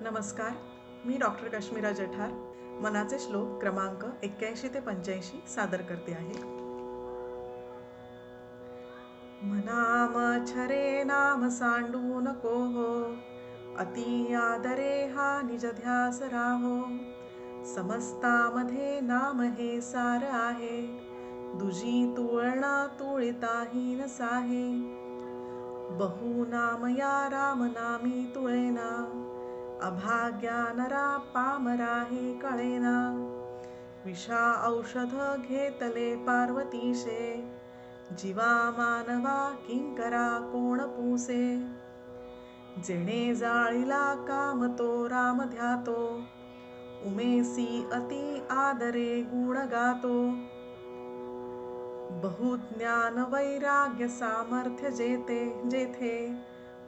नमस्कार मी डॉक्टर काश्मीरा जठार. मनाचे श्लोक क्रमांक एक्क्याऐंशी ते पंच्याऐंशी सादर करते आहे. मनाम छरे नाम सांडू नको हो. अति आदरे हा निज ध्यास राहो. समस्तामध्ये नाम हे सार आहे. दुजी तुळणा तुळिताही नसाहे बहु नाम या राम नामी तुळेना. अभाग्या नरा पामरा हे कळेना. विषा औषध घेतले पार्वतीशे. जीवा मानवा किंकरा कोण पुसे. जेणे जाळीला काम तो राम ध्यातो. उमेसी अति आदरे गुण गातो. बहुज्ञान वैराग्य सामर्थ्य जेते जेथे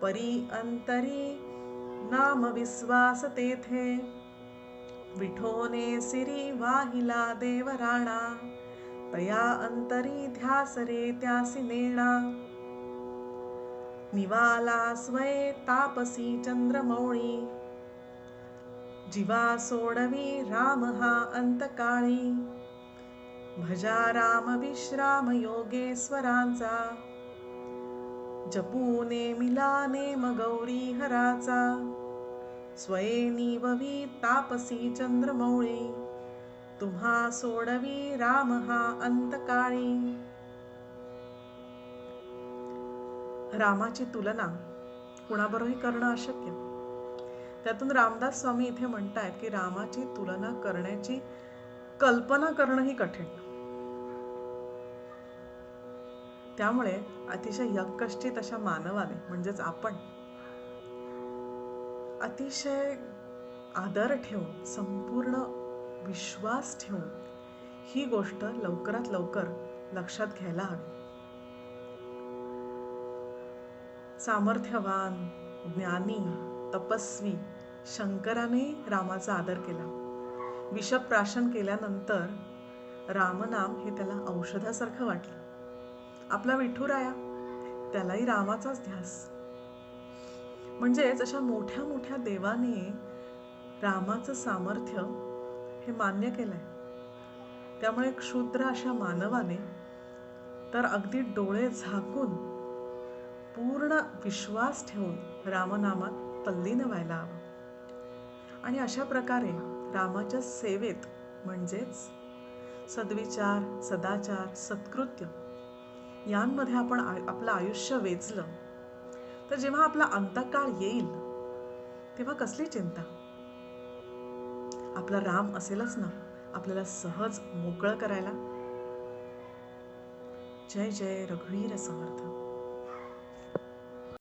परी अंतरी नाम विश्वास तेथे। विठोने सिरी वाहिला देवराणा। तया अंतरी ध्यास रे त्यासी नेणा। निवाला स्वये तापसी चंद्रमौळी। जीवा सोडवी राम हा अंतकाळी भजा राम विश्राम योगेश्वरांचा जपूने मिलाने मगौरी हराचा स्वयेनी ववी तापसी चंद्रमौळी. तुम्हा सोडवी राम हा अंतकाळी. रामाची तुलना कुणाबरोबरही करणं अशक्य. त्यातून रामदास स्वामी इथे म्हणतायत की रामाची तुलना करण्याची कल्पना करणंही कठीण. त्यामुळे अतिशय यकष्टीत अशा मानवाने म्हणजेच आपण अतिशय आदर ठेवून संपूर्ण विश्वास ठेवून ही गोष्ट लवकरात लवकर लक्षात घ्यायला हवी. सामर्थ्यवान ज्ञानी तपस्वी शंकराने रामाचा आदर केला. विषप्राशन केल्यानंतर रामनाम हे त्याला औषधासारखं वाटलं. आपला विठुराया त्यालाही रामाचाच ध्यास. म्हणजेच अशा मोठ्या मोठ्या देवाने रामाचं सामर्थ्य हे मान्य केलंय. त्यामुळे क्षुद्र अशा मानवाने तर अगदी डोळे झाकून पूर्ण विश्वास ठेवून रामनामात तल्लीन व्हायला हवं. आणि अशा प्रकारे रामाच्या सेवेत म्हणजेच सद्विचार सदाचार सत्कृत्य यांमध्ये आपण आपलं आयुष्य वेचलं तर जेव्हा आपला अंतकाळ येईल तेव्हा कसली चिंता? आपला राम असेलच ना आपल्याला सहज मोकळं करायला? जय जय रघुवीर समर्थ.